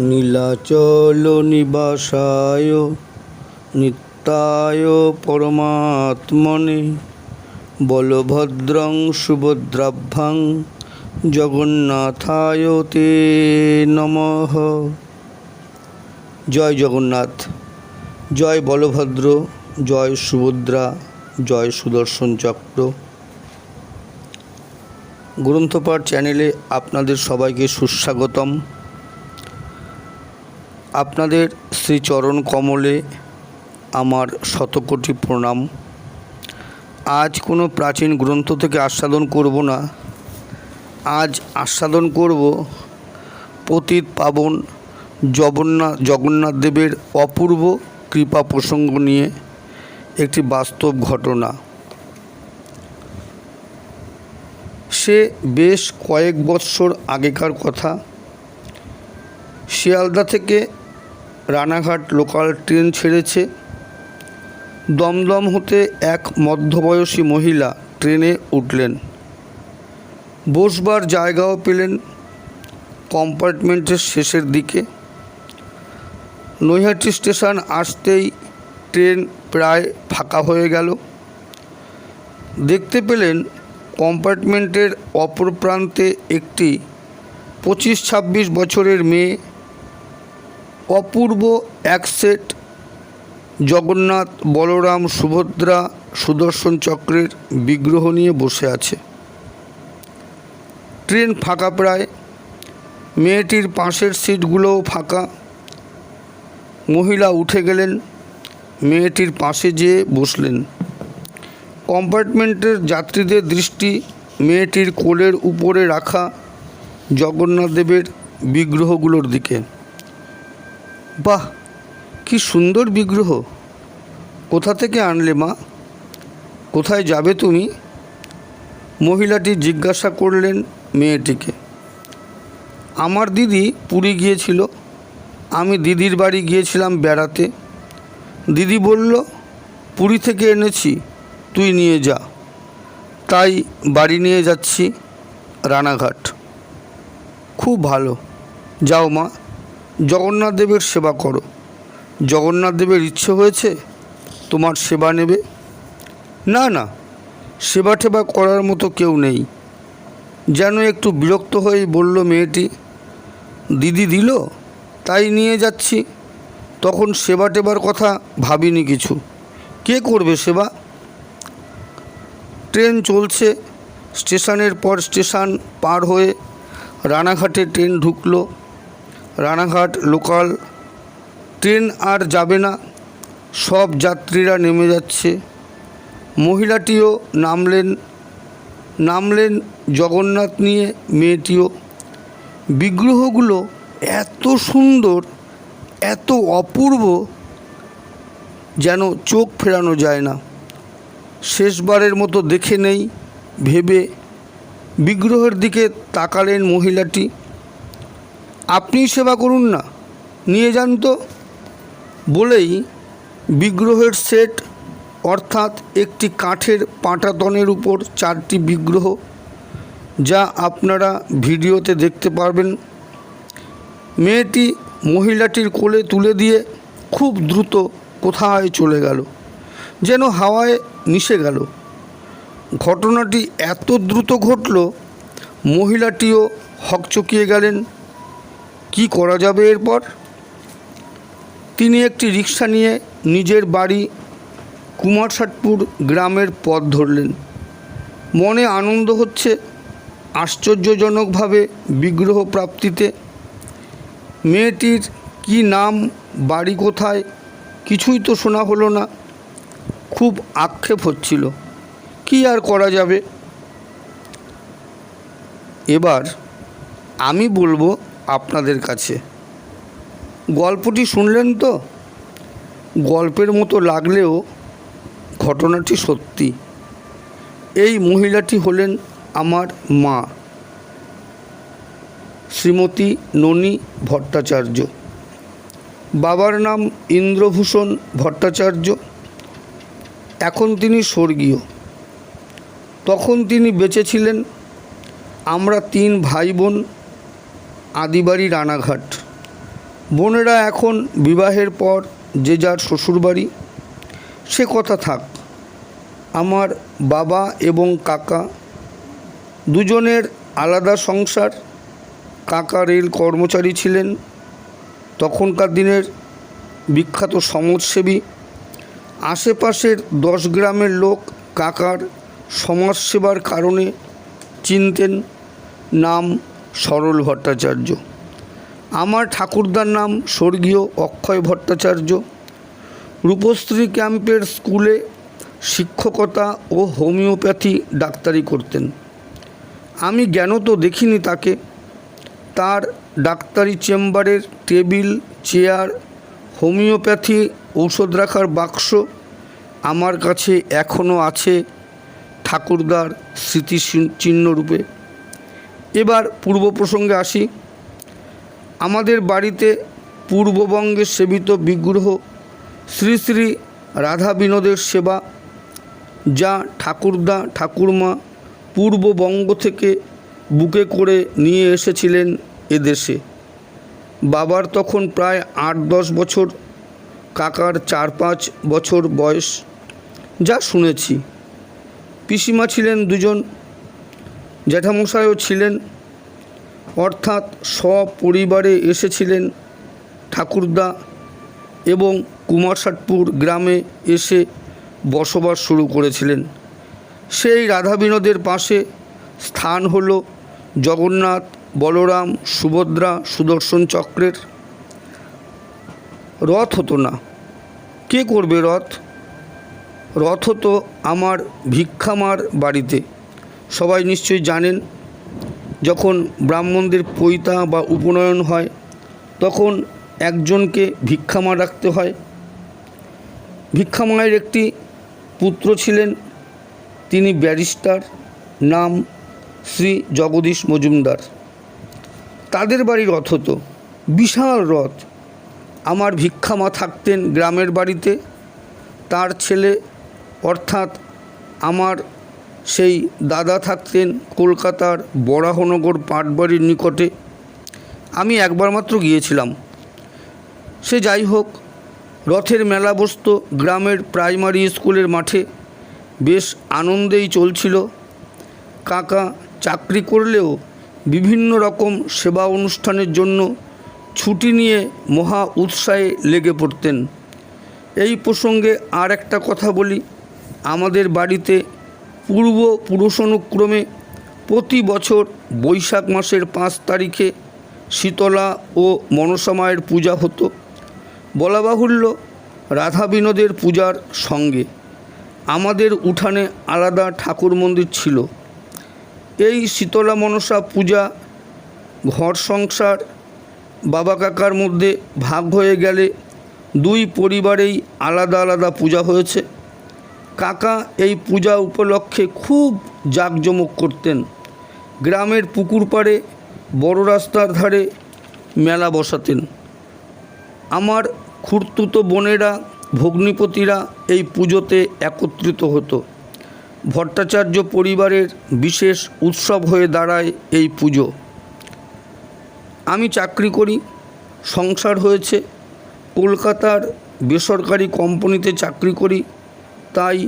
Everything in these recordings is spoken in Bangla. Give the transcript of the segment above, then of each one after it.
নীলাচল নিবাসায় নিত্যায় পরমাত্মনে বলভদ্রং সুভদ্রাভ্যাং জগন্নাথায় তে নমঃ। জয় জগন্নাথ, জয় বলভদ্র, জয় সুভদ্রা, জয় সুদর্শন চক্র। গ্রন্থপাঠ চ্যানেলে আপনাদের সবাইকে সুস্বাগতম। আপনাদের শ্রীচরণ কমলে আমার শতকোটি প্রণাম। আজ কোনো প্রাচীন গ্রন্থ থেকে আস্বাদন করব না। আজ আস্বাদন করব পতিত পাবন জগন্নাথ জগন্নাথ দেবের অপূর্ব কৃপা প্রসঙ্গ নিয়ে একটি বাস্তব ঘটনা। সে বেশ কয়েক বৎসর আগেকার কথা। শিয়ালদা থেকে রানাঘাট লোকাল ট্রেন ছেড়েছে। দমদম হতে এক মধ্যবয়সী মহিলা ট্রেনে উঠলেন। বসবার জায়গাও পেলেন কম্পার্টমেন্টের শেষের দিকে। নৈহাটি স্টেশন আসতেই ট্রেন প্রায় ফাঁকা হয়ে গেল। দেখতে পেলেন কম্পার্টমেন্টের অপর প্রান্তে একটি পঁচিশ ছাব্বিশ বছরের মেয়ে অপূর্ব এক সেট জগন্নাথ বলরাম সুভদ্রা সুদর্শন চক্রের বিগ্রহ নিয়ে বসে আছে। ট্রেন ফাঁকা প্রায়। মেয়েটির পাশের সিটগুলোও ফাঁকা। মহিলা উঠে গেলেন। মেয়েটির পাশে যেয়ে বসলেন। কম্পার্টমেন্টের যাত্রীদের দৃষ্টি মেয়েটির কোলের উপরে রাখা জগন্নাথ দেবের বিগ্রহগুলোর দিকে। বাহ, কি সুন্দর বিগ্রহ। কোথা থেকে আনলে মা? কোথায় যাবে তুমি? মহিলাটি জিজ্ঞাসা করলেন মেয়েটিকে। আমার দিদি পুরী গিয়েছিল। আমি দিদির বাড়ি গিয়েছিলাম বেড়াতে। দিদি বলল, পুরী থেকে এনেছি, তুই নিয়ে যা। তাই বাড়ি নিয়ে যাচ্ছি রানাঘাট। খুব ভালো। যাও মা। জগন্নাথ দেবের সেবা করো। জগন্নাথ দেবের ইচ্ছে হয়েছে, তোমার সেবা নেবে? না না, সেবা টেবা করার মতো কেউ নেই। যেন একটু বিরক্ত হয়েই বলল মেয়েটি, দিদি দিল? তাই নিয়ে যাচ্ছি। তখন সেবা টেবার কথা ভাবিনি কিছু। কে করবে সেবা? ট্রেন চলছে, স্টেশনের পর স্টেশন পার হয়ে রানাঘাটে ট্রেন ঢুকলো। রানাঘাট, লোকাল, ট্রেন আর যাবে না। সব যাত্রীরা নেমে যাচ্ছে। মহিলাটিও নামলেন নামলেন জগন্নাথ নিয়ে মেয়েটিও। বিগ্রহগুলো এত সুন্দর, এত অপূর্ব, যেন চোখ ফেরানো যায় না। শেষবারের মতো দেখে নেই, ভেবে। বিগ্রহের দিকে তাকালেন মহিলাটি। আপনিই সেবা করুন না। নিয়ে যান তো। বলেই বিগ্রহের সেট, অর্থাৎ একটি কাঠের পাটাতনের উপর চারটি বিগ্রহ, যা আপনারা ভিডিওতে দেখতে পারবেন। মেয়েটি মহিলাটির কোলে তুলে দিয়ে খুব দ্রুত কোথায় চলে গেল, যেন হাওয়ায় মিশে গেল। ঘটনাটি এত দ্রুত ঘটল, মহিলাটিও হকচকিয়ে গেলেন। কি করা যাবে এরপর? তিনি একটি রিক্সা নিয়ে নিজের বাড়ি কুমারসাটপুর গ্রামের পথ ধরলেন। মনে আনন্দ হচ্ছে আশ্চর্যজনকভাবে বিগ্রহ প্রাপ্তিতে। মেয়েটির কি নাম, বাড়ি কোথায়, কিছুই তো শোনা হলো না। খুব আক্ষেপ হচ্ছিল, কি আর করা যাবে? এবার আমি বলব আপনাদের কাছে। গল্পটি শুনলেন তো? গল্পের মতো লাগলেও ঘটনাটি সত্যি। এই মহিলাটি হলেন আমার মা, শ্রীমতী ননী ভট্টাচার্য। বাবার নাম ইন্দ্রভূষণ ভট্টাচার্য। এখন তিনি স্বর্গীয়। তখন তিনি বেঁচে ছিলেন। আমরা তিন ভাই বোন আদিবাড়ি রানাঘাট। বোনেরা এখন বিবাহের পর যে যার শ্বশুরবাড়ি, সে কথা থাক। আমার বাবা এবং কাকা দুজনের আলাদা সংসার। কাকা রেল কর্মচারী ছিলেন। তখনকার দিনের বিখ্যাত সমাজসেবী। আশেপাশের দশ গ্রামের লোক কাকার সমাজসেবার কারণে চিনতেন নাম সরল ভট্টাচার্য। আমার ঠাকুরদার নাম স্বর্গীয় অক্ষয় ভট্টাচার্য। রূপশ্রী ক্যাম্পের স্কুলে শিক্ষকতা ও হোমিওপ্যাথি ডাক্তারি করতেন। আমি জ্ঞান তো দেখিনি তাকে। তার ডাক্তারি চেম্বারের টেবিল, চেয়ার, হোমিওপ্যাথি ঔষধ রাখার বাক্স আমার কাছে এখনও আছে ঠাকুরদার স্মৃতি চিহ্নরূপে এবার পূর্ব প্রসঙ্গে আসি। আমাদের বাড়িতে পূর্ববঙ্গে সেবিত বিগ্রহ শ্রী শ্রী রাধা বিনোদের সেবা, যা ঠাকুরদা ঠাকুরমা পূর্ববঙ্গ থেকে বুকে করে নিয়ে এসেছিলেন এদেশে। বাবার তখন প্রায় আট দশ বছর, কাকার চার পাঁচ বছর বয়স, যা শুনেছি। পিসিমা ছিলেন দুজন জ্যাঠামশাইও ছিলেন, অর্থাৎ সপরিবারে এসেছিলেন ঠাকুরদা এবং কুমারষাটপুর গ্রামে এসে বসবাস শুরু করেছিলেন। সেই রাধা বিনোদের পাশে স্থান হল জগন্নাথ, বলরাম, সুভদ্রা, সুদর্শন চক্রের। রথ হতো না। কে করবে রথ? রথ হতো আমার ভিক্ষামার বাড়িতে। সবাই নিশ্চয়ই জানেন, যখন ব্রাহ্মণদের পৈতা বা উপনয়ন হয়, তখন একজনকে ভিক্ষামা রাখতে হয়। ভিক্ষামায়ের একটি পুত্র ছিলেন, তিনি ব্যারিস্টার, নাম শ্রী জগদীশ মজুমদার। তাদের বাড়ি রথ হতো, বিশাল রথ। আমার ভিক্ষামা থাকতেন গ্রামের বাড়িতে, তার ছেলে, অর্থাৎ আমার সেই দাদা থাকতেন কলকাতার বরাহনগর পাটবাড়ির নিকটে। আমি একবার মাত্র গিয়েছিলাম। সে যাই হোক, রথের মেলা বসত গ্রামের প্রাইমারি স্কুলের মাঠে বেশ আনন্দেই চলছিল। কাকা চাকরি করলেও বিভিন্ন রকম সেবা অনুষ্ঠানের জন্য ছুটি নিয়ে মহা উৎসাহে লেগে পড়তেন। এই প্রসঙ্গে আর একটা কথা বলি। আমাদের বাড়িতে পূর্ব পুরুষানুক্রমে প্রতি বছর বৈশাখ মাসের পাঁচ তারিখে শীতলা ও মনসা মায়ের পূজা হতো। বলা বাহুল্য রাধা বিনোদের পূজার সঙ্গে আমাদের উঠানে আলাদা ঠাকুর মন্দির ছিল। এই শীতলা মনসা পূজা ঘর সংসার, বাবা কাকার মধ্যে ভাগ হয়ে গেলে দুই পরিবারেই আলাদা আলাদা পূজা হয়েছে। কাকা এই পূজা উপলক্ষে খুব জাঁকজমক করতেন। গ্রামের পুকুর পাড়ে, বড় রাস্তার ধারে মেলা বসাতেন। আমার খুঁড়তুতো বোনেরা, ভগ্নিপতিরা এই পুজোতে একত্রিত হতো। ভট্টাচার্য পরিবারের বিশেষ উৎসব হয়ে দাঁড়ায় এই পুজো। আমি চাকরি করি, সংসার হয়েছে। কলকাতার বেসরকারি কোম্পানিতে চাকরি করি। তাই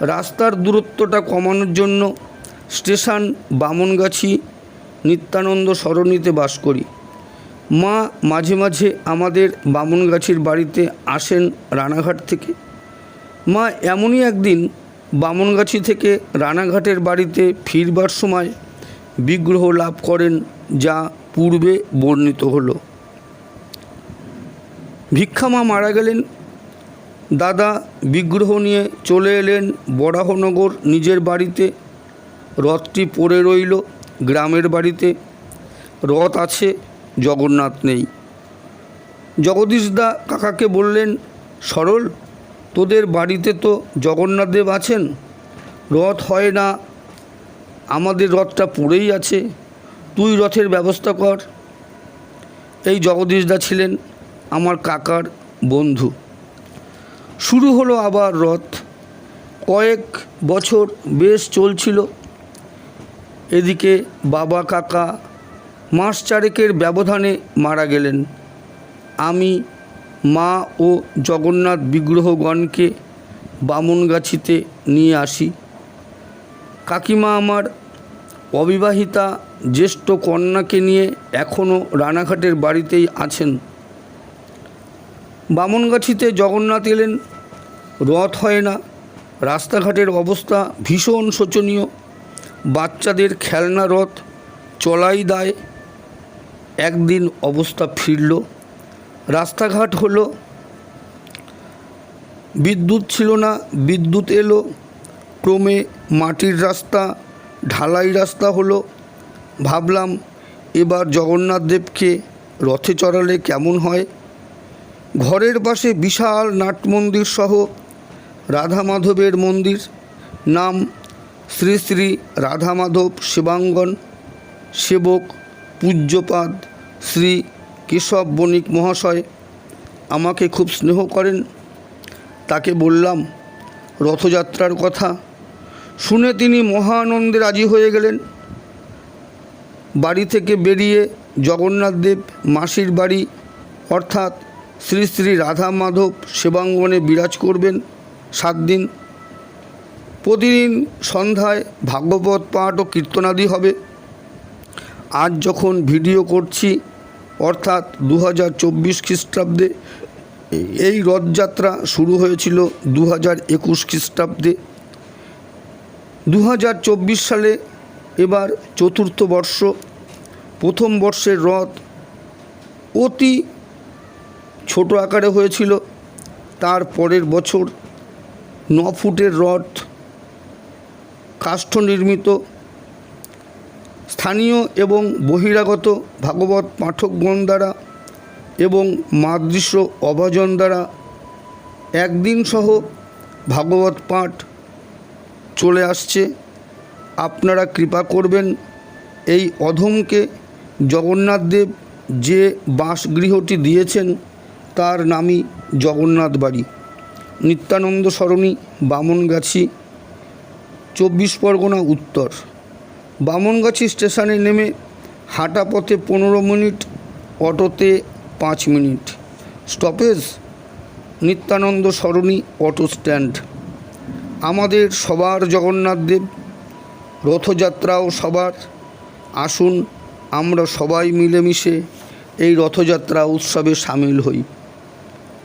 রাস্তার দূরত্বটা কমানোর জন্য স্টেশন বামনগাছি নিত্যানন্দ সরণিতে বাস করি। মা মাঝে মাঝে আমাদের বামনগাছির বাড়িতে আসেন রানাঘাট থেকে। মা এমনই একদিন বামনগাছি থেকে রানাঘাটের বাড়িতে ফিরবার সময় বিগ্রহ লাভ করেন যা পূর্বে বর্ণিত হলো। ভিক্ষামা মারা গেলেন দাদা বিগ্রহ নিয়ে চলে এলেন বরাহনগর নিজের বাড়িতে। রথটি পড়ে রইল গ্রামের বাড়িতে। রথ আছে, জগন্নাথ নেই। জগদীশদা কাকাকে বললেন, সরল, তোদের বাড়িতে তো জগন্নাথদেব আছেন। রথ হয় না। আমাদের রথটা পড়েই আছে। তুই রথের ব্যবস্থা কর। এই জগদীশদা ছিলেন আমার কাকার বন্ধু। শুরু হলো আবার রথ। কয়েক বছর বেশ চলছিল। এদিকে বাবা কাকা মাস চারেকের ব্যবধানে মারা গেলেন। আমি, মা ও জগন্নাথ বিগ্রহগণকে বামনগাছিতে নিয়ে আসি। কাকিমা আমার অবিবাহিতা জ্যেষ্ঠ কন্যাকে নিয়ে এখনও রানাঘাটের বাড়িতেই আছেন। বামনগাছিতে জগন্নাথ এলেন রথ হয় না। রাস্তাঘাটের অবস্থা ভীষণ শোচনীয়। বাচ্চাদের খেলনা রথ চলাই দায়। একদিন অবস্থা ফিরল। রাস্তাঘাট হলো। বিদ্যুৎ ছিল না, বিদ্যুৎ এলো। ক্রমে মাটির রাস্তা, ঢালাই রাস্তা হলো। ভাবলাম, এবার জগন্নাথ দেবকে রথে চড়ালে কেমন হয়? ঘরের পাশে বিশাল নাট মন্দির সহ রাধা মাধবের মন্দির। নাম শ্রী শ্রী রাধা মাধব সেবাঙ্গন সেবক, পূজ্যপাদ শ্রী কেশব বণিক মহাশয় আমাকে খুব স্নেহ করেন। তাকে বললাম, রথযাত্রার কথা শুনে তিনি মহানন্দে রাজি হয়ে গেলেন। বাড়ি থেকে বেরিয়ে জগন্নাথদেব মাসির বাড়ি অর্থাৎ শ্রী শ্রী রাধা মাধব সেবাঙ্গনে বিরাজ করবেন। সাত দিন। প্রতিদিন সন্ধ্যায় ভাগবত পাঠ ও কীর্তনাদি হবে। আজ যখন ভিডিও করছি, অর্থাৎ দু হাজার চব্বিশ খ্রিস্টাব্দে, এই রথযাত্রা শুরু হয়েছিল দু হাজার একুশ খ্রিস্টাব্দে। দু হাজার চব্বিশ সালে এবার চতুর্থ বর্ষ, প্রথম বর্ষের রথ অতি ছোট আকারে হয়েছিল। তার পরের বছর ন ফুটের রথ, কাষ্ঠ নির্মিত, স্থানীয় এবং বহিরাগত ভাগবত পাঠকগণ দ্বারা এবং মাদৃশ্য অভাজন দ্বারা একদিন সহ ভাগবত পাঠ চলে আসছে। আপনারা কৃপা করবেন এই অধমকে জগন্নাথদেব যে বাসগৃহটি দিয়েছেন, তার নামই জগন্নাথ বাড়ি নিত্যানন্দ সরণি, বামনগাছি, চব্বিশ পরগনা উত্তর। বামনগাছি স্টেশনে নেমে হাঁটা পথে পনেরো মিনিট, অটোতে পাঁচ minute. Stoppage, Nityananda Sarani auto stand. আমাদের সবার জগন্নাথ দেব, রথযাত্রাও সবার। আসুন আমরা সবাই মিলেমিশে এই রথযাত্রা উৎসবে সামিল হই।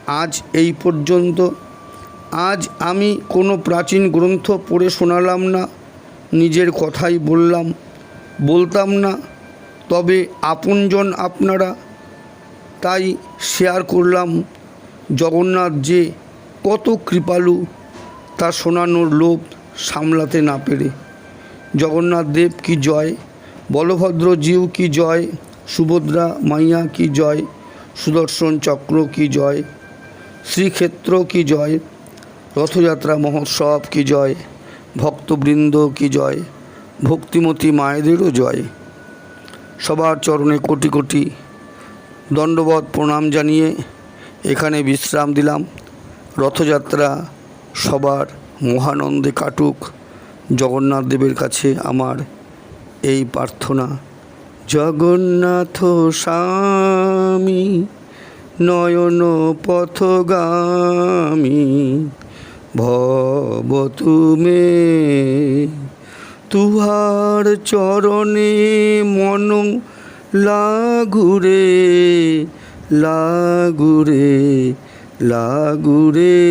আজ এই পর্যন্ত আজ আমি কোনো প্রাচীন গ্রন্থ পড়ে শোনালাম না, নিজের কথাই বললাম। বলতাম না, তবে আপনজন আপনারা, তাই শেয়ার করলাম। জগন্নাথ যে কত কৃপালু, তা শোনানোর লোভ সামলাতে না পেরে। জগন্নাথ দেব কি জয়, বলভদ্র জিউ কি জয়, সুভদ্রা মাইয়া কি জয়, সুদর্শন চক্র কি জয়, শ্রীক্ষেত্র কি জয় রথযাত্রা, মহোৎসব কি জয়? ভক্তবৃন্দ কি জয়? ভক্তিমতী মায়েদেরও জয়। সবার চরণে কোটি কোটি দণ্ডবধ প্রণাম জানিয়ে এখানে বিশ্রাম দিলাম। রথযাত্রা সবার মহানন্দে কাটুক। জগন্নাথ দেবের কাছে আমার এই প্রার্থনা। জগন্নাথ স্বামী, নয়ন পথগামী ভব তুমে তুহার চরণে মন লাগুরে লাগুরে লাগুরে